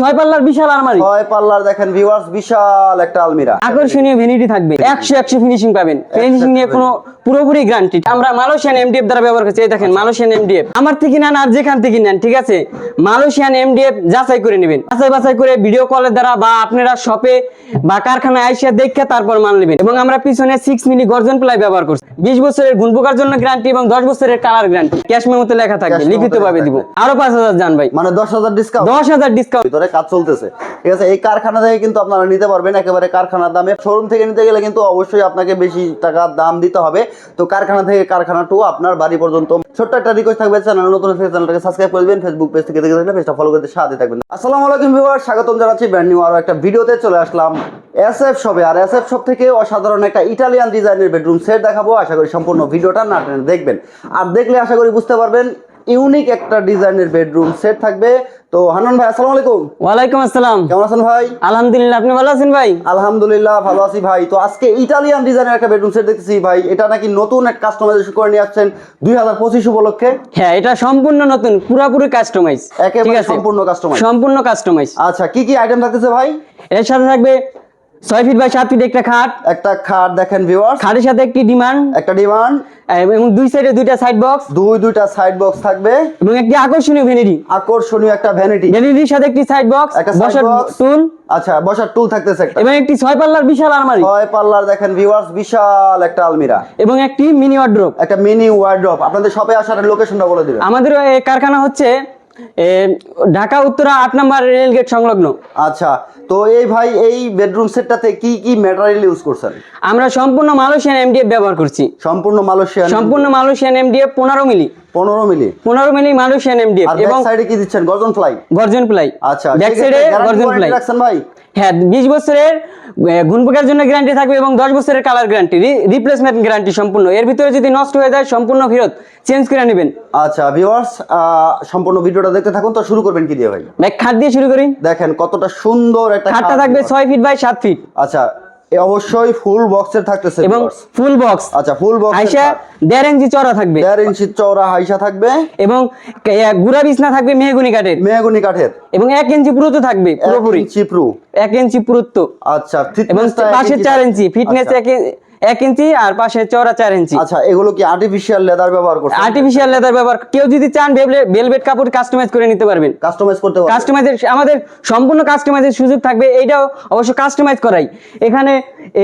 ছয় পাল্লার বিশাল আলমারি। ছয় পাল্লার দেখেন ভিউয়ার্স বিশাল একটা আলমিরা। আকর্ষণীয় ভ্যানিটি থাকবে। একশো একশো ফিনিশিং পাবেন। ফিনিশিং নিয়ে কোনো পুরোপুরি গ্যারান্টি আমরা মালয়েশিয়ান এমডিএফ দ্বারা ব্যবহার করছি। এই দেখেন মালয়েশিয়ান এমডিএফ আমার থেকে নেন আর যেখান থেকে নেন ঠিক আছে? মালয়েশিয়ান এমডিএফ যাচাই করে নেবেন। যাচাই বাছাই করে ভিডিও কলের দ্বারা বা আপনারা শপে বা কারখানায় দেখে তারপর মাল নেবেন। এবং আমরা পিছনে সিক্স মিলি গর্জন প্লাই ব্যবহার করছি। বিশ বছরের গুণ পোকার জন্য গ্যারান্টি এবং দশ বছরের কালার গ্যারান্টি ক্যাশ মেমোতে লেখা থাকবে। Cash memo তে লিখিত ভাবে লেখা দিব। আরও পাঁচ হাজার যান ভাই। মানে দশ হাজার ডিসকাউন্ট দশ হাজার ডিসকাউন্ট ভিতরে কাজ চলতেছে। ঠিক আছে, এই কারখানা থেকে কিন্তু আপনারা নিতে পারবেন একেবারে কারখানার দামে। শোরুম থেকে নিতে গেলে কিন্তু অবশ্যই আপনাকে বেশি টাকার দাম দিতে হবে। তো কারখানা থেকে কারখানা টু আপনার বাড়ি পর্যন্ত। ছোট্ট একটা রিকোয়েস্ট থাকবে চ্যানেল নতুন চ্যানেলটাকে সাবস্ক্রাইব করে দিবেন। ফেসবুক পেজ থেকে দেখে থাকলে পেজটা ফলো করতে সাথে থাকবেন। আসসালামু আলাইকুম ভিউয়ার স্বাগতম জানাচ্ছি ব্র্যান্ড নিউ আরও একটা ভিডিওতে চলে আসলাম এসএফ শপে আর এস এফ শপ থেকে অসাধারণ একটা ইটালিয়ান ডিজাইনের বেডরুম সেট দেখাবো। আশা করি সম্পূর্ণ ভিডিওটা না দেখবেন। আর দেখলে আশা করি বুঝতে পারবেন ইউনিক একটা ডিজাইনের বেডরুম সেট থাকবে। তো হান্নান ভাই আসসালামু আলাইকুম। ওয়ালাইকুম আসসালাম। কেমন আছেন ভাই? আলহামদুলিল্লাহ আপনি ভালো আছেন ভাই? আলহামদুলিল্লাহ ভালো আছি ভাই। তো আজকে ইটালিয়ান ডিজাইনের একটা বেডরুম সেট দেখতেছি ভাই। এটা নাকি নতুন এক কাস্টমাইজেশন করে নিয়ে আসছেন দুই হাজার পঁচিশ উপলক্ষে? হ্যাঁ এটা সম্পূর্ণ নতুন পুরোপুরি কাস্টমাইজ একেবারে সম্পূর্ণ কাস্টমাইজ সম্পূর্ণ কাস্টমাইজ আচ্ছা কি কি আইটেম থাকতেছে ভাই? এর সাথে থাকবে ছয় ফিট বাই সাত ফিট একটা খাট। একটা খাট দেখেন ভিউয়ার্স খাটের সাথে একটি ডিমান্ড একটা ডিমান্ড এবং দুই সাইডে দুইটা সাইড বক্স দুই দুইটা সাইড বক্স থাকবে। এবং একটি আকর্ষণীয় ভ্যানিটি আকর্ষণীয় একটা ভ্যানিটি ভ্যানিটির সাথে একটি সাইড বক্স একটা বসার টুল আচ্ছা বসার টুল থাকতেছে একটা। এবং একটি ছয় পাল্লার বিশাল আলমারি। ছয় পাল্লার দেখেন ভিউয়ার্স বিশাল একটা আলমিরা। এবং একটি মিনি ওয়ার্ড্রোপ একটা মিনি ওয়ার্ড্রপ আপনাদের শপে আসার লোকেশনটা বলে দিবেন। আমাদের কারখানা হচ্ছে ঢাকা উত্তরা আট নম্বর রেল গেট সংলগ্ন। আচ্ছা তো এই ভাই এই বেডরুম সেটটাতে কি কি ম্যাটেরিয়াল ইউজ করছেন? আমরা সম্পূর্ণ মালয়েশিয়ান এমডিএফ ব্যবহার করছি। সম্পূর্ণ মালয়েশিয়ান সম্পূর্ণ মালয়েশিয়ান এমডিএফ পনেরো মিলি। পনেরো মিলি? পনেরো মিলি মালয়েশিয়ান এমডিএফ আর এবং ব্যাক সাইডে কি দিচ্ছেন? গর্জন ফ্লাই গর্জন প্লাই আচ্ছা ব্যাক সাইডে গর্জন প্লাই রাখছেন ভাই? হ্যাঁ বিশ বছরের গুণপোকার জন্য গ্যারান্টি থাকবে এবং দশ বছরের কালার গ্যারান্টি রিপ্লেসমেন্ট গ্যারান্টি সম্পূর্ণ। এর ভিতরে যদি নষ্ট হয়ে যায় সম্পূর্ণ ফেরত চেঞ্জ করে নেবেন। আচ্ছা ভিউয়ার্স সম্পূর্ণ ভিডিওটা দেখতে থাকুন। তো শুরু করবেন কি দিয়ে ভাই? ভাই খাট দিয়ে শুরু করি। দেখেন কতটা সুন্দর একটা খাটটা থাকবে। ছয় ফিট বাই সাত ফিট আচ্ছা অবশ্যই ফুল বক্সের থাকতেছে এবং ফুল বক্স আচ্ছা ফুল বক্স আইসা দেড় ইঞ্চি চওড়া থাকবে। দেড় ইঞ্চি চওড়া হাইসা থাকবে। এবং গুড়া বিছনা থাকবে মেহগুনি কাঠের। মেহগুনি কাঠের। এবং এক ইঞ্চি পুরুত্ব থাকবে পুরোপুরি। চিপ্রু এক ইঞ্চি পুরুত্ব। আচ্ছা এবং পাশে ইঞ্চি চার ইঞ্চি। ফিটনেস আচ্ছা। এক এক ইঞ্চি আর পাশে চওড়া চার ইঞ্চি। আচ্ছা এগুলো কি আর্টিফিশিয়াল লেদার ব্যবহার করছেন? আর্টিফিশিয়াল লেদার ব্যবহার কেউ যদি চান ভেলভেট কাপড় কাস্টমাইজ করে নিতে পারবেন। কাস্টমাইজ করতে পারবেন? কাস্টমাইজের আমাদের সম্পূর্ণ কাস্টমাইজের সুযোগ থাকবে। এইটাও অবশ্য কাস্টমাইজ করাই। এখানে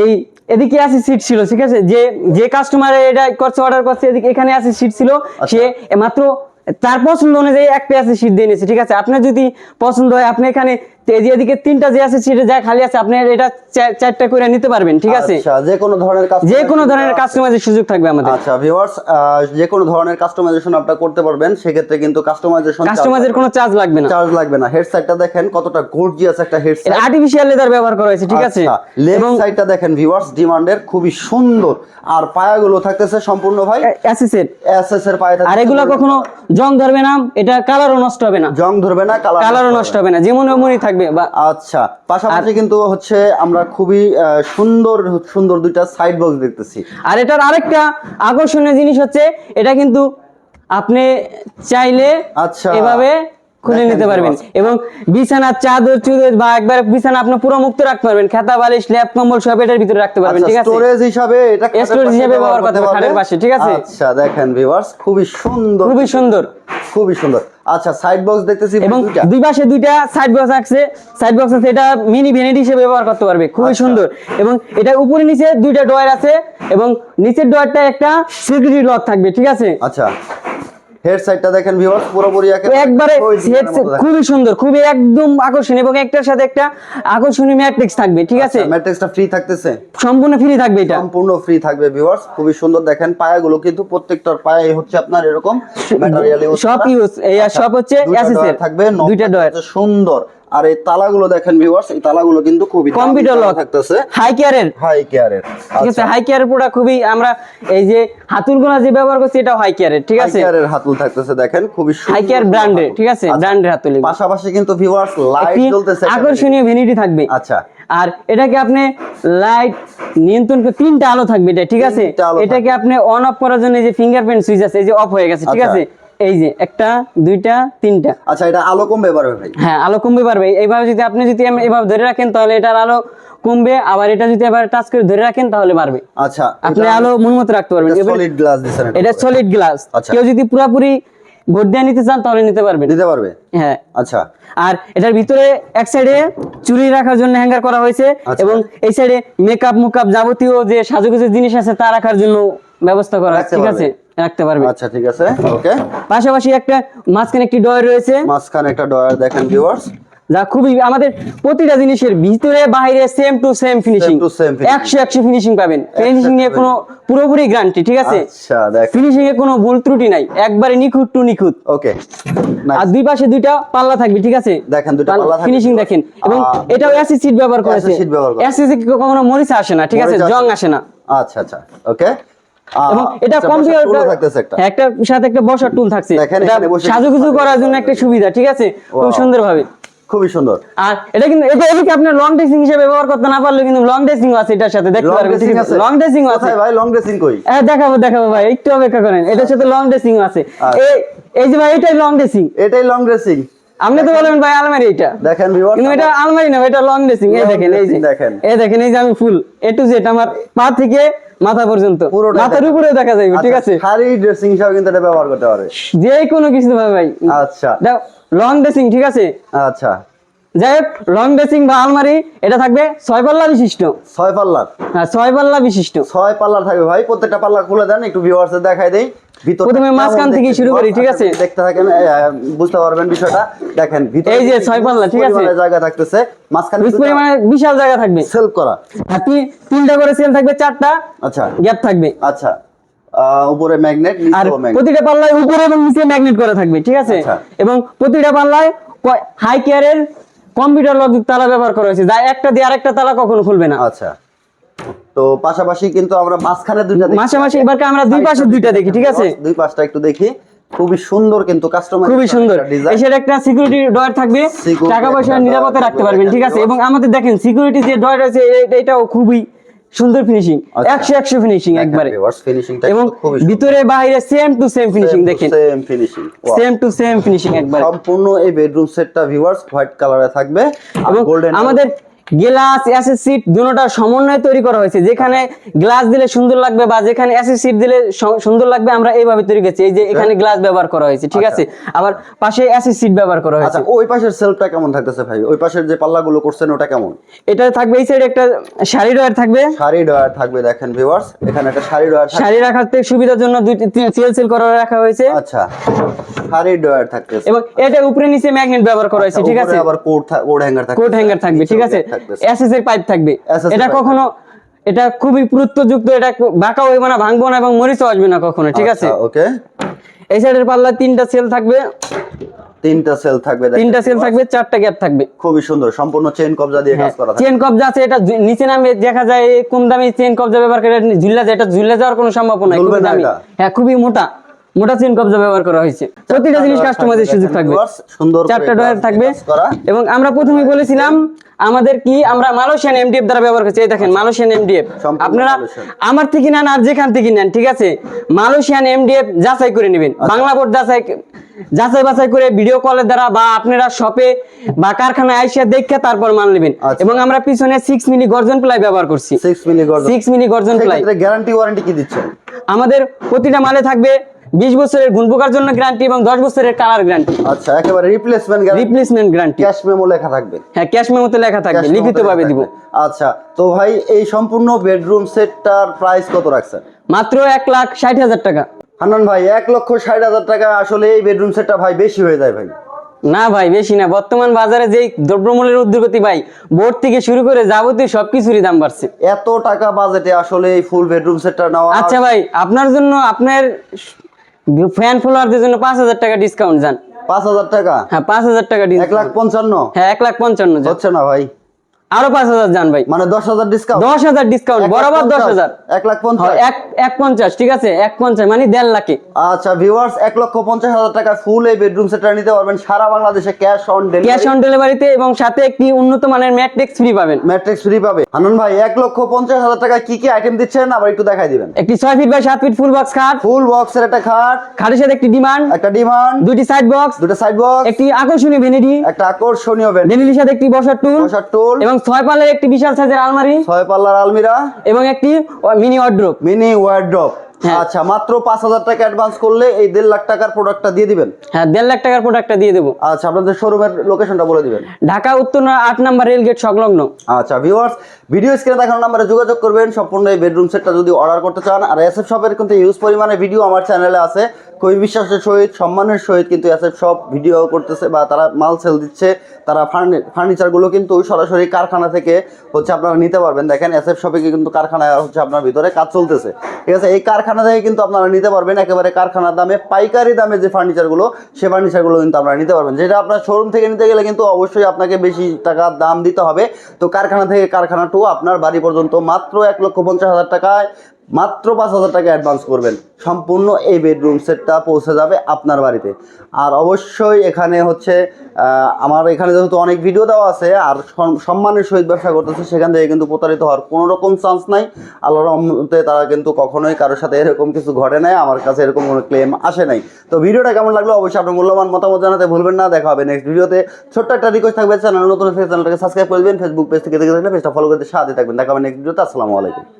এই এদিকে আছে সিট ছিল ঠিক আছে? যে যে কাস্টমার এটা করছে অর্ডার করছে এদিকে এখানে আছে সিট ছিল। সে মাত্র তার পছন্দ অনুযায়ী একটা আছে সিট দিয়ে নিয়েছে ঠিক আছে? আপনার যদি পছন্দ হয় আপনি এখানে এই যে তিনটা যে আছে সিটে যা খালি আছে আপনি এটা চারটা করে নিতে পারবেন ঠিক আছে? আচ্ছা যে কোনো ধরনের কাজ যে কোনো ধরনের কাস্টমাইজের সুযোগ থাকবে আমাদের। আচ্ছা ভিউয়ার্স যে কোনো ধরনের কাস্টমাইজেশন আপনারা করতে পারবেন সেক্ষেত্রে কিন্তু কাস্টমাইজেশন কাস্টমাইজের কোনো চার্জ লাগবে না। চার্জ লাগবে না। হেড সাইডটা দেখেন কতটা গর্জিয়াস একটা হেড সাইড আর্টিফিশিয়াল লেদার ব্যবহার করা হয়েছে ঠিক আছে? লেফট সাইডটা দেখেন ভিউয়ার্স ডিমান্ডের খুবই সুন্দর। আর পায়াগুলো থাকতেছে সম্পূর্ণ ভাই। পায়ে আর এগুলো কখনো জং ধরবে না এটা কালারও নষ্ট হবে না। জং ধরবে না কালার কালারও নষ্ট হবে না। যেমন এমনই থাকবে। বা আচ্ছা পাশাপাশি কিন্তু হচ্ছে আমরা খুবই সুন্দর সুন্দর দুইটা সাইড বক্স দেখতেছি। আর এটার আরেকটা আকর্ষণীয় জিনিস হচ্ছে এটা কিন্তু আপনি চাইলে আচ্ছা। এভাবে খুলে নিতে পারবেন। এবং বিছানার চাদর চুদর বা একবার বিছানা আপনি পুরো মুক্ত রাখতে পারবেন। খেতা বালিশ ল্যাপ কম্বল সব এটার ভিতরে রাখতে পারবেন ঠিক আছে? স্টোরেজ আচ্ছা, হিসাবে এটা Storage হিসাবে ব্যবহার করতে পারবেন, খাটের পাশে, ঠিক আছে? আচ্ছা দেখেন ভিউয়ার্স খুবই সুন্দর খুবই সুন্দর। খুবই সুন্দর। আচ্ছা সাইড বক্স দেখতেছি এবং দুই পাশে দুইটা সাইড বক্স আছে। সাইড বক্স আছে এটা মিনি ভ্যানিটি হিসেবে ব্যবহার করতে পারবে। খুবই আচ্ছা। সুন্দর। এবং এটা উপরে নিচে দুইটা ডয়ার আছে এবং নিচের ডয়ারটা একটা সিকিউরিটি লক থাকবে ঠিক আছে? আচ্ছা। হেড সাইডটা দেখেন ভিউয়ার্স পুরোপুরি একবারে দেখেন। খুবই সুন্দর খুবই একদম আকর্ষণীয় এবং একটার সাথে একটা আকর্ষণীয় ম্যাট্রিক্স থাকবে ঠিক আছে? আচ্ছা, ম্যাট্রিক্সটা ফ্রি থাকতেছে। সম্পূর্ণ ফ্রি থাকবে এটা। সম্পূর্ণ ফ্রি থাকবে ভিউয়ার্স খুবই সুন্দর। দেখেন পায়াগুলো কিন্তু প্রত্যেকটার পায়ে হচ্ছে আপনার এরকম ম্যাটেরিয়াল ইউজ সব ইউজ এই সব হচ্ছে অ্যাসেসের থাকবে দুইটা ডয়ার সুন্দর। আর এই তালাগুলো দেখেন ভিউয়ার্স এই তালাগুলো কিন্তু খুবই কম্পিউটার লক থাকতেছে। হাই কেয়ারের হাই কেয়ারের ঠিক আছে হাই কেয়ারের প্রোডাক্ট খুবই আমরা এই যে হাতুলগুলা যে ব্যবহার করছি এটা হাই কেয়ারের ঠিক আছে? হাই কেয়ারের হাতুল থাকতেছে দেখেন খুবই সুন্দর হাই কেয়ার ব্র্যান্ডের ঠিক আছে আচ্ছা, ব্র্যান্ডের হাতুল পাশাপাশি কিন্তু ভিউয়ার্স লাইট জ্বলতেছে আকর্ষণীয় ভ্যানিটি থাকবে। আচ্ছা। আর এটাকে আপনি লাইট নিয়ন্ত্রণ করে তিনটা আলো থাকবে এটা ঠিক আছে? এটাকে আপনি অন অফ করার জন্য যে ফিঙ্গারপ্রিন্ট সুইচ আছে এই যে অফ হয়ে গেছে ঠিক আচ্ছা। আছে? এই যে একটা দুইটা তিনটা। আচ্ছা এটা আলো কমবে পারবে ভাই? হ্যাঁ আলো কমবে পারবে এইভাবে যদি আপনি যদি এভাবে ধরে রাখেন তাহলে এটার আলো কমবে। আবার এটা যদি আবার টাচ করে ধরে রাখেন তাহলে বাড়বে। আচ্ছা আপনি আলো মন মতো রাখতে পারবেন। সলিড গ্লাস দিছেন এটা এটা সলিড গ্লাস আচ্ছা। কেউ যদি পুরাপুরি ভোট দিয়ে নিতে চান তাহলে নিতে পারবেন। নিতে পারবে? হ্যাঁ। আচ্ছা। আর এটার ভিতরে এক সাইডে চুরি রাখার জন্য হ্যাঙ্গার করা হয়েছে আচ্ছা। এবং এই সাইডে মেকআপ মুকআপ যাবতীয় যে সাজুগুজুর জিনিস আছে তা রাখার জন্য ব্যবস্থা করা আছে, ঠিক আছে? রাখতে পারবে। আচ্ছা ঠিক আছে ওকে। পাশাপাশি একটা মাঝখানে একটি ডয় রয়েছে। মাঝখানে একটা ডয়ার দেখেন ভিউয়ার্স যা খুবই আমাদের প্রতিটা জিনিসের ভিতরে বাইরে সেম টু সেম ফিনিশিং। একশো একশো ফিনিশিং পাবেন। ফিনিশিং নিয়ে কোনো পুরোপুরি গ্যারান্টি ঠিক আছে? আচ্ছা ফিনিশিং এ কোনো ভুল ত্রুটি নাই। একবারে নিখুঁত টু নিখুঁত। ওকে। আর দুই পাশে দুইটা পাল্লা থাকবে ঠিক আছে? দেখেন দুইটা পাল্লা থাকবে। ফিনিশিং দেখেন। এবং এটাও অ্যাসিড সিট ব্যবহার করেছে। করা। অ্যাসিড কখনো মরিচা আসে না ঠিক আছে? জং আসে না। আচ্ছা আচ্ছা ওকে। এবং এটা কম্পিউটার একটা। একটা সাথে একটা বসার টুল থাকছে। সাজুগুজু করার জন্য একটা সুবিধা ঠিক আছে? খুব Wow. সুন্দর ভাবে খুবই সুন্দর। আর এটা কিন্তু এটা এদিকে লং ড্রেসিং হিসেবে ব্যবহার করতে না পারলে কিন্তু লং ড্রেসিং আছে এটার সাথে দেখতে পারবেন লং ড্রেসিং আছে? ভাই? লং ড্রেসিং কই? হ্যাঁ দেখাবো দেখাবো ভাই একটু অপেক্ষা করেন। এটার সাথে লং ড্রেসিং আছে। আচ্ছা। এই এই যে ভাই এটাই লং ড্রেসিং এটাই লং ড্রেসিং আপনি তো বলবেন ভাই আলমারি এটা। দেখেন ভিউয়ার্স কিন্তু এটা আলমারি না এটা লং ড্রেসিং এই দেখেন এই যে। দেখেন। এই দেখেন এই যে আমি ফুল এ টু জেড আমার পা থেকে মাথা পর্যন্ত। মাথার উপরে দেখা যাবে ঠিক আছে? শাড়ি ড্রেসিং হিসাবে কিন্তু এটা ব্যবহার করতে পারবে যে কোনো কিছু ভাই ভাই। আচ্ছা। লং ড্রেসিং ঠিক আছে? আচ্ছা। যাই হোক লং ড্রেসিং বা আলমারি এটা থাকবে ছয় পাল্লা বিশিষ্ট। ছয় পাল্লার হ্যাঁ ছয় পাল্লা বিশিষ্ট। ছয় পাল্লার থাকবে ভাই প্রত্যেকটা পাল্লা খুলে দেন একটু ভিউয়ার্স দেখাই দেই। প্রথমে মাঝখান থেকে শুরু করি, ঠিক আছে? দেখতে থাকেন এ, এ, বুঝতে পারবেন বিষয়টা। দেখেন ভিতরে এই যে ছয় পাল্লা, ঠিক আছে? জায়গা থাকতেছে। মাঝখানে বেশ বিশাল জায়গা থাকবে। সেলফ করা। আর তিনটা করে সেল থাকবে চারটা আচ্ছা। গ্যাপ থাকবে। আচ্ছা। উপরে ম্যাগনেট আর প্রতিটা পাল্লায় উপরে এবং নিচে ম্যাগনেট করা থাকবে ঠিক আছে? আচ্ছা। এবং প্রতিটা পাল্লায় হাই কেয়ারের কম্পিউটার লজিক তালা ব্যবহার করা হয়েছে। যা একটা দিয়ে আরেকটা তালা কখনো খুলবে না। আচ্ছা। তো পাশাপাশি কিন্তু আমরা মাঝখানে দুইটা দেখি। মাসে মাসে এবার আমরা দুই পাশে দুইটা দেখি ঠিক আছে? দুই পাশটা একটু দেখি। খুবই সুন্দর কিন্তু কাস্টমার খুবই সুন্দর। এসের একটা সিকিউরিটি ডয়ার থাকবে। টাকা পয়সা নিরাপত্তা নিরাপদে রাখতে পারবেন ঠিক আছে? এবং আমাদের দেখেন সিকিউরিটি যে ডয়ার আছে এটাও খুবই সুন্দর ফিনিশিং আচ্ছা। একশো একশো ফিনিশিং একবারে। এবং ভিতরে বাইরে সেম টু সেম ফিনিশিং দেখেন। Same finishing same to same finishing একবারে। সম্পূর্ণ এই বেডরুম সেটটা ভিউয়ার্স হোয়াইট কালারে থাকবে। এবং গোল্ডেন আমাদের গ্লাস অ্যাসেস সিট দুটোটা সমন্বয়ে তৈরি করা হয়েছে। যেখানে গ্লাস দিলে সুন্দর লাগবে বা যেখানে অ্যাসেস সিট দিলে সুন্দর লাগবে আমরা এইভাবে তৈরি করেছি। এই যে এখানে গ্লাস ব্যবহার করা হয়েছে ঠিক আছে? আবার পাশে অ্যাসেস সিট ব্যবহার করা হয়েছে। আচ্ছা ওই পাশের সেলফটা কেমন থাকতেছে ভাই? ওই পাশের যে পাল্লাগুলো করছেন ওটা কেমন? এটা থাকবে এই সাইডে একটা শাড়ি ডয়ার থাকবে। শাড়ি ডয়ার থাকবে দেখেন ভিউয়ার্স এখানে একটা শাড়ি ডয়ার শাড়ি রাখার থেকে সুবিধার জন্য দুইটি সেল সেল করা রাখা হয়েছে। আচ্ছা শাড়ি ডয়ার থাকতেছে। এবং এটা উপরে নিচে ম্যাগনেট ব্যবহার করা হয়েছে ঠিক আছে? আবার কোট কোট হ্যাঙ্গার থাকবে কোট হ্যাঙ্গার থাকবে ঠিক আছে? এসএস এর পাইপ থাকবে। এটা কখনো এটা খুবই পুরুত্বযুক্ত এটা বাঁকা হইবে না ভাঙবো না এবং মরিচও আসবে না কখনো ঠিক আছে? ওকে এই সাইডের পাল্লা তিনটা সেল থাকবে। তিনটা সেল থাকবে তিনটা সেল থাকবে চারটা গ্যাপ থাকবে। খুবই সুন্দর সম্পূর্ণ চেন কবজা দিয়ে কাজ করা চেন কবজা আছে এটা নিচে নামে দেখা যায় কম দামি চেন কবজা ব্যবহার করে ঝুল্লা যায় এটা ঝুল্লা যাওয়ার কোনো সম্ভাবনা হ্যাঁ খুবই মোটা। মোটা চেন কবজা ব্যবহার করা হয়েছে। প্রতিটা জিনিস কাস্টমাইজের সুযোগ থাকবে। সুন্দর চারটা ডয়ার থাকবে। এবং আমরা প্রথমেই বলেছিলাম আমাদের কি আমরা মালয়েশিয়ান এমডিএফ দ্বারা ব্যবহার করছি। এই দেখেন মালয়েশিয়ান এমডিএফ আপনারা আমার থেকে নেন আর যেখান থেকে নেন ঠিক আছে? মালয়েশিয়ান এমডিএফ যাচাই করে নেবেন। আচ্ছা। বাংলা বোর্ড যাচাই যাচাই বাছাই করে ভিডিও কলের দ্বারা বা আপনারা শপে বা কারখানায় আইসা দেখে তারপর মাল নেবেন। আচ্ছা। এবং আমরা পিছনে সিক্স মিলি গর্জন প্লাই ব্যবহার করছি। মিলি গর্জন। মিলি গর্জন প্লাই গ্যারান্টি ওয়ারেন্টি কি দিচ্ছেন? আমাদের প্রতিটা মালে থাকবে বিশ বছরের গুণ পোকার জন্য গ্যারান্টি এবং দশ বছরের কালার গ্যারান্টি আচ্ছা একেবারে replacement guarantee replacement guarantee cash memo লেখা থাকবে। হ্যাঁ ক্যাশ মেমোতে লেখা থাকবে Cash memo লিখিত ভাবে দিব। আচ্ছা তো ভাই এই সম্পূর্ণ বেডরুম সেটটার প্রাইস কত রাখছেন? মাত্র এক লাখ ষাট হাজার টাকা। হান্নান ভাই এক লক্ষ ষাট হাজার টাকা আসলে এই বেডরুম সেটটা ভাই বেশি হয়ে যায় ভাই। না ভাই বেশি না। বর্তমান বাজারে যেই দ্রব্যমূল্যের উদ্যোগতি ভাই বোর্ড থেকে শুরু করে যাবতীয় সবকিছুরই দাম বাড়ছে। এত টাকা বাজেটে আসলে এই ফুল বেডরুম সেটটা নেওয়া আচ্ছা ভাই আপনার জন্য আপনার ফ্যান ফলোয়ারদের জন্য পাঁচ হাজার টাকা ডিসকাউন্ট যান পাঁচ হাজার টাকা? হ্যাঁ পাঁচ হাজার টাকা এক লাখ পঞ্চান্ন? হ্যাঁ এক লাখ পঞ্চান্ন হচ্ছে না ভাই। আরও পাঁচ হাজার যান ভাই। মানে দশ হাজার ডিসকাউন্ট দশ হাজার ডিসকাউন্ট বরাবর দশ হাজার। এক লাখ পঞ্চাশ? এক পঞ্চাশ ঠিক আছে? এক পঞ্চাশ মানে দেড় লাখে। আচ্ছা ভিউয়ার্স এক লক্ষ পঞ্চাশ হাজার টাকা ফুল এই বেডরুম সেটটা নিতে পারবেন। সারা বাংলাদেশে ক্যাশ অন ক্যাশ অন ডেলিভারিতে এবং সাথে একটি উন্নত মানের ম্যাট্রিক্স ফ্রি পাবেন। ম্যাট্রিক্স ফ্রি পাবে। হানন ভাই এক লক্ষ পঞ্চাশ হাজার টাকা কি কি আইটেম দিচ্ছেন? আবার একটু দেখাই দিবেন। একটি ছয় ফিট বাই সাত ফিট ফুল বক্স খাট। ফুল বক্সের একটা খাট। খাটের সাথে একটি ডিমান্ড। একটা ডিমান্ড। দুটি সাইড বক্স দুটো সাইড বক্স একটি আকর্ষণীয় ভ্যানিটি একটা আকর্ষণীয় বেড সাথে একটি বসার টুল বসার টুল এবং ছয় পাল্লার একটি বিশাল সাইজের আলমারি। ছয় পাল্লার আলমিরা। এবং একটি মিনি ওয়ার্ড্রোপ মিনি ওয়ার্ড্রপ। আচ্ছা মাত্র পাঁচ হাজার টাকা অ্যাডভান্স করলে এই দেড় লাখ টাকার প্রোডাক্টটা দিয়ে দিবেন? হ্যাঁ দেড় লাখ টাকার প্রোডাক্টটা দিয়ে দেবো। আচ্ছা আপনাদের শোরুমের লোকেশনটা বলে দিবেন। ঢাকা উত্তর আট নাম্বার রেল গেট সংলগ্ন। আচ্ছা ভিউয়ার্স ভিডিও স্ক্রিনে দেখানো নাম্বারে যোগাযোগ করবেন। সম্পূর্ণ এই বেডরুম সেটটা যদি অর্ডার করতে চান, আর এসএফ শপের কিন্তু হিউজ পরিমাণে ভিডিও আমার চ্যানেলে আছে। কবি বিশ্বাসের সহিত, সম্মানের সহিত কিন্তু এসএফ শপ ভিডিও করতেছে বা তারা মাল সেল দিচ্ছে। তারা ফার্নিচারগুলো কিন্তু সরাসরি কারখানা থেকে হচ্ছে আপনারা নিতে পারবেন। দেখেন এসএফ শপে কিন্তু কারখানায় হচ্ছে আপনার ভিতরে কাজ চলতেছে। ঠিক আছে? এই কারখানা থেকে কিন্তু আপনারা নিতে পারবেন। একেবারে কারখানার দামে, পাইকারি দামে যে ফার্নিচারগুলো সে ফার্নিচারগুলো কিন্তু আপনারা নিতে পারবেন। যেটা আপনার শোরুম থেকে নিতে গেলে কিন্তু অবশ্যই আপনাকে বেশি টাকার দাম দিতে হবে। তো কারখানা থেকে কারখানা আপনার বাড়ি পর্যন্ত মাত্র এক লক্ষ পঞ্চাশ হাজার টাকায় মাত্র পাঁচ হাজার টাকা অ্যাডভান্স করবেন। সম্পূর্ণ এই বেডরুম সেটটা পৌঁছে যাবে আপনার বাড়িতে। আর অবশ্যই এখানে হচ্ছে আমার এখানে যেহেতু অনেক ভিডিও দেওয়া আছে, আর সম্মানের সহিত ব্যবসা করতেছে, সেখান থেকে কিন্তু প্রতারিত হওয়ার কোনো রকম চান্স নাই। আল্লাহর রহমতে তারা কিন্তু কখনোই কারোর সাথে এরকম কিছু ঘটে নাই, আমার কাছে এরকম কোনো ক্লেম আসে নাই। তো ভিডিওটা কেমন লাগল অবশ্যই আপনার মূল্যবান মতামত জানাতে ভুলবেন না। দেখা হবে নেক্সট ভিডিওতে ছোট্ট একটা রিকোয়েস্ট থাকবে চ্যানেল নতুন চ্যানেলটাকে সাবস্ক্রাইব করে দিবেন। ফেসবুক পেজ থেকে দেখে থাকলে পেজটা ফলো করতে সাথে থাকবেন। দেখা হবে নেক্সট ভিডিওতে আসসালামু আলাইকুম।